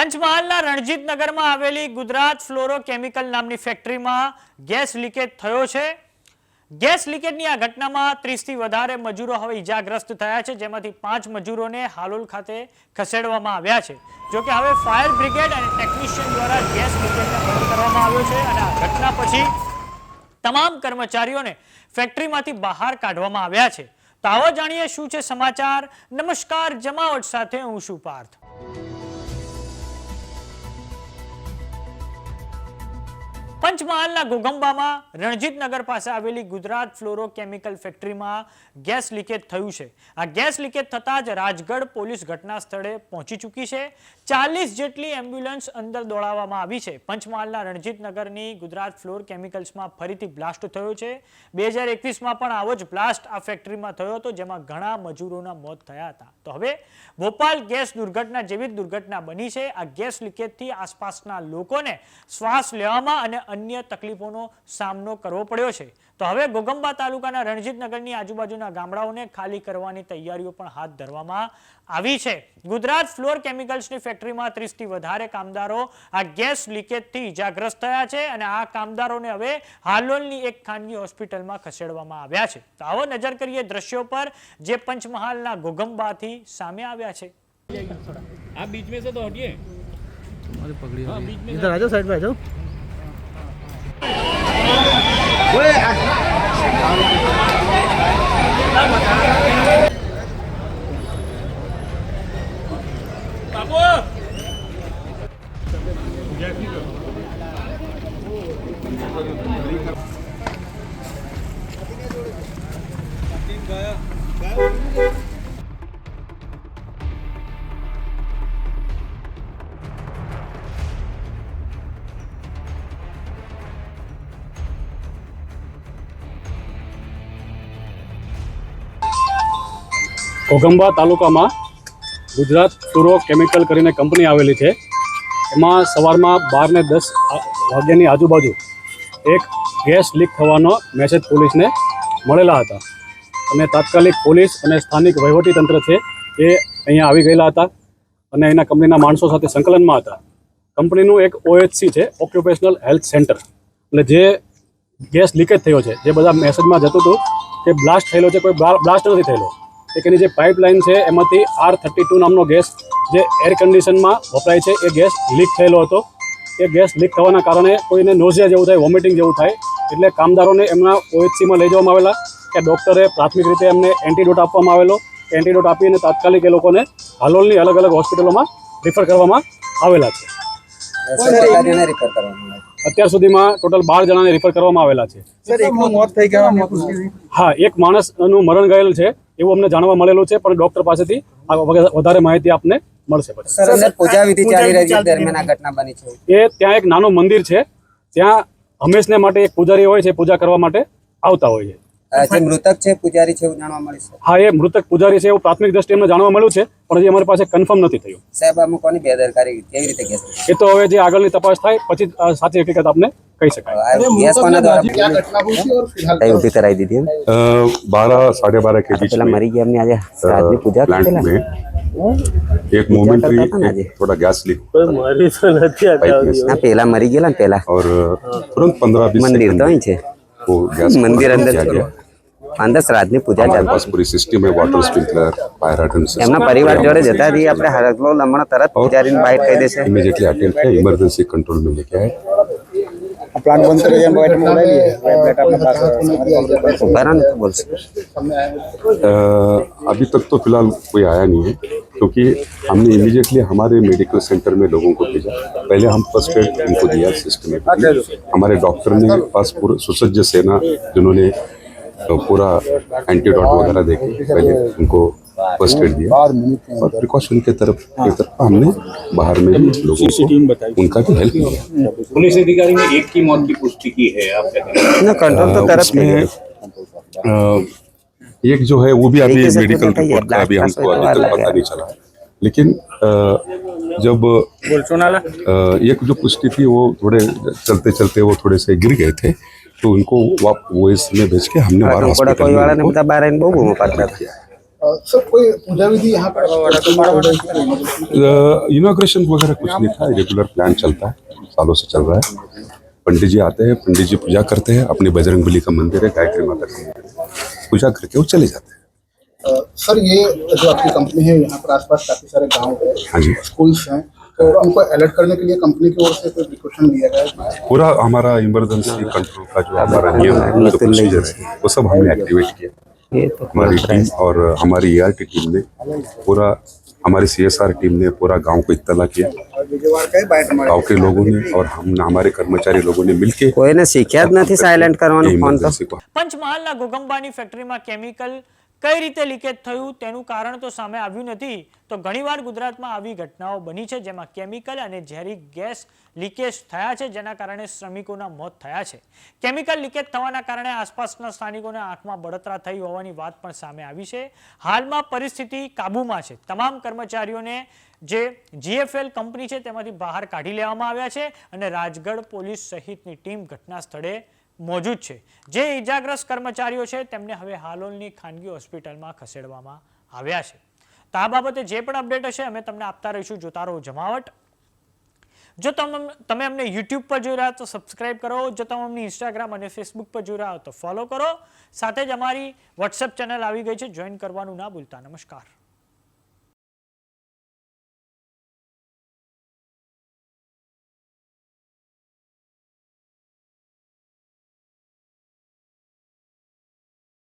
પંચમહાલના રણજીત નગરમાં આવેલી ગુજરાત ફ્લોરો કેમિકલ નામની ફેક્ટરીમાં ગેસ લીકેજ થયો છે. ગેસ લીકેજની આ ઘટનામાં ત્રીસથી વધારે મજૂરો હવે ઈજાગ્રસ્ત થયા છે, જેમાંથી પાંચ મજૂરોને હાલોલ ખાતે ખસેડવામાં આવ્યા છે. જોકે હવે ફાયર બ્રિગેડ અને ટેકનિશિયન દ્વારા ગેસ લીકેજને બંધ કરવામાં આવ્યો છે અને આ ઘટના પછી તમામ કર્મચારીઓને ફેક્ટરીમાંથી બહાર કાઢવામાં આવ્યા છે. તો આવો જાણીએ શું છે સમાચાર. નમસ્કાર, જમાવટ સાથે હું છું પાર્થ. પંચમહાલના ગોગંબામાં રણજીત નગર પાસે આવેલી ગુજરાત ફ્લોરો કેમિકલ ફેક્ટરીમાં ગેસ લીકેજ થયું છે. આ ગેસ લીકેજ થતાં જ રાજગઢ પોલીસ ઘટના સ્થળે પહોંચી ચૂકી છે. ચાલીસ જેટલી એમ્બ્યુલન્સ અંદર દોડાવવામાં આવી છે. પંચમહાલના રણજીત નગરની ગુજરાત ફ્લોર કેમિકલ્સમાં ફરીથી બ્લાસ્ટ થયો છે. બે હજાર એકવીસમાં પણ આવો જ બ્લાસ્ટ આ ફેક્ટરીમાં થયો હતો, જેમાં ઘણા મજૂરોના મોત થયા હતા. તો હવે ભોપાલ ગેસ દુર્ઘટના જેવી દુર્ઘટના બની છે. આ ગેસ લીકેજથી આસપાસના લોકોને શ્વાસ લેવામાં અને અન્ય તકલીફોનો સામનો કરવો પડ્યો છે તો હવે ગોગંબા તાલુકાના રણજીત નગરની આજુબાજુના ગામડાઓને ખાલી કરવાની તૈયારીઓ પણ હાથ ધરવામાં આવી છે ગુજરાત ફ્લોર કેમિકલ્સની ફેક્ટરીમાં ત્રીસથી વધારે કામદારો આ ગેસ લીકેજથી ઇજાગ્રસ્ત થયા છે અને આ કામદારોને હવે હાલોલની એક ખાનગી હોસ્પિટલમાં ખસેડવામાં આવ્યા છે તો આવો નજર કરીએ દ્રશ્યો પર જે પંચમહાલના ગોગંબાથી સામે આવ્યા છે आप बीच में से तो हटिए हाँ बीच में इधर आ जाओ साइड में आ जाओ 喂，哎，ઘોગંબા તાલુકામાં ગુજરાત સુરો કેમિકલ કરીને કંપની આવેલી છે. એમાં સવારમાં બાર ને દસ વાગ્યાની આજુબાજુ એક ગેસ લીક થવાનો મેસેજ પોલીસને મળેલા હતા. અને તાત્કાલિક પોલીસ અને સ્થાનિક વહીવટીતંત્ર છે એ અહીંયા આવી ગયેલા હતા અને એના કંપનીના માણસો સાથે સંકલનમાં હતા. કંપનીનું એક ઓએચસી છે ઓક્યુપેશનલ હેલ્થ સેન્ટર એટલે જે ગેસ લીકેજ થયો છે, જે બધા મેસેજમાં જતું હતું કે બ્લાસ્ટ થયેલો છે, કોઈ બ્લાસ્ટ નથી થયેલો. એક એની જે પાઇપલાઇન છે એમાંથી આર થર્ટી ટુ નામનો ગેસ જે એર કન્ડિશનમાં વપરાય છે એ ગેસ લીક થયેલો હતો. એ ગેસ લીક થવાના કારણે કોઈને નોઝિયા જેવું થાય વોમિટિંગ જેવું થાય એટલે કામદારોને એમના ઓએચસીમાં લઈ જવામાં આવેલા કે ડૉક્ટરે પ્રાથમિક રીતે એમને એન્ટીડોટ આપવામાં આવેલો. એન્ટીડોટ આપીને તાત્કાલિક એ લોકોને હાલોલની અલગ અલગ હોસ્પિટલોમાં રિફર કરવામાં આવેલા છે. અત્યાર સુધીમાં ટોટલ બાર જણાને રિફર કરવામાં આવેલા છે. હા એક માણસનું મરણ ગયેલ છે. એવું અમને જાણવા મળેલું છે પણ ડૉક્ટર પાસેથી વધારે માહિતી આપને મળશે પછી. સર અંદર પૂજા વિધિ ચાલી રહી છે દરમિયાન આ ઘટના બની છે. એ ત્યાં એક નાનું મંદિર છે ત્યાં હંમેશને માટે એક પૂજારી હોય છે પૂજા કરવા માટે આવતા હોય છે. મૃતક છે પૂજારી છે એવું જાણવા મળે છે. હા એ મૃતક પૂજારી છે એવું પ્રાથમિક દ્રષ્ટિએ એમને જાણવા મળ્યું છે પણ હજી અમારી પાસે કન્ફર્મ નથી થયું સાહેબ આમાં કોની બેદરકારી કેવી રીતે ગેસ એ તો હવે જે આગળની તપાસ થાય પછી જ આ સાચી હકીકત આપને કહી શકાય આ ગેસ કોના દ્વારા તઈ ઊભી કરાવી દીધી એમ बारह साढ़े बारह के बीच પેલા में મરી ગયા એમની આજે શ્રાદ્ધની પૂજા प्लांट પેલા में एक मोमेंट्री करता था ना जी। एक थोड़ा गैस लीक મારી તો નથી पाइप में से ના પેલા મરી ગયેલા ને પેલા और तुरंत पंद्रह बीस મંદિર તો सेकंड અહીં છે वो गैस को મંદિર बंद અંદર किया છે गया અંદર શ્રાદ્ધની પૂજા हमारे ચાલતી पास पूरी सिस्टम है वाटर स्प्रिंकलर फायर हाइड्रेंट એમના પરિવાર જોડે જતા રહીએ આપણે હાલતલો હમણાં તરત પૂજારીને બાઇટ કહી દેશે इमीडिएटली अटेंड किया इमरजेंसी कंट्रोल में लेके आए પ્લાન્ટ બંધ કરી એમ વાઇટ માં ઉડાવી વાઇબ્રેટ આપના પાસે ઉભા રહો ને તો બોલશે अ, अभी तक तो फिलहाल कोई आया नहीं है क्योंकि हमने इमीडिएटली हमारे मेडिकल सेंटर में लोगों को भेजा पहले हम फर्स्ट एड उनको दिया सिस्टमेटिकली हमारे डॉक्टर ने पास पूरा सुसज्ज सेना जिन्होंने तो पूरा एंटीडॉट वगैरह दे पहले उनको फ़र्स्ट एड दिया। और प्रिकॉशन के तरफ़ के तरफ़ हमने बाहर में भी लोगों को उनका भी हेल्प किया पुलिस अधिकारी ने एक की मौत की पुष्टि की है आप कंट्रोल तो तरफ़ में एक जो है वो भी अभी मेडिकल रिपोर्ट का अभी हमको अभी तो तक पता नहीं चला। लेकिन जब एक जो पुष्टि थी वो थोड़े चलते चलते वो थोड़े से गिर गए थे। तो उनको वो इसमें भेज के हमने बारह हॉस्पिटल में बारह बहुत घूमो पाता किया इनाग्रेशन वगैरह कुछ नहीं था रेगुलर प्लान चलता है सालों से चल रहा है। पंडित जी आते हैं पंडित जी पूजा करते हैं अपने बजरंग बली का मंदिर है गायत्री माता का मंदिर पूजा करके वो चले जाते हैं। सर ये जो आपकी कंपनी है यहाँ पर आसपास काफ़ी सारे गाँव है स्कूल्स हैं हाँ उनको अलर्ट करने के लिए कंपनी की ओर से कोई प्रिकॉशन लिया गया है पूरा हमारा इमरजेंसी कंट्रोल का जो हमारा नियम है जो प्रोसीजर है वो सब हमने एक्टिवेट किया ये तो हमारी टीम और हमारी ईआरटी टीम ने पूरा हमारी सीएसआर टीम ने पूरा गांव को इत्तला किया गांव के लोगों ने और हम हमारे कर्मचारी लोगों ने मिलके કોઈને શીખ્યા જ નથી સાયલેન્ટ કરવાનો ફોન તો इमरजेंसी को પંચમહાલના ગોગંબાની ફેક્ટરીમાં કેમિકલ કઈ રીતે લીકેજ થયું તેનું કારણ તો સામે આવ્યું નથી. તો ઘણીવાર ગુજરાતમાં આવી ઘટનાઓ બની છે જેમાં કેમિકલ અને ઝેરી ગેસ લીકેજ થયા છે, જેના કારણે શ્રમિકોના મોત થયા છે. કેમિકલ લીકેજ થવાના કારણે આસપાસના સ્થાનિકોને આંખમાં બળતરા થઈ હોવાની વાત પણ સામે આવી છે. હાલમાં પરિસ્થિતિ કાબૂમાં છે. તમામ કર્મચારીઓને જે જીએફએલ કંપની છે તેમાંથી બહાર કાઢી લેવામાં આવ્યા છે અને રાજગઢ પોલીસ સહિતની ટીમ ઘટના સ્થળે મોજૂદ છે. જે ઈજાગ્રસ્ત કર્મચારીઓ છે, તેમને હવે હાલોલની ખાનગી હોસ્પિટલમાં ખસેડવામાં આવ્યા છે. તો આ બાબતે જે પણ અપડેટ હશે, અમે તમને આપતા રહીશું. જોતા રહો જમાવટ. જો તમે તમે અમને યુટ્યુબ પર જોઈ રહ્યા તો સબસ્ક્રાઇબ કરો. જો તમે અમને ઇન્સ્ટાગ્રામ અને ફેસબુક પર જોઈ રહ્યા હો, તો ફોલો કરો. સાથે જ અમારી વોટ્સએપ ચેનલ આવી ગઈ છે. જોઈન કરવાનું ના ભૂલતા. નમસ્કાર.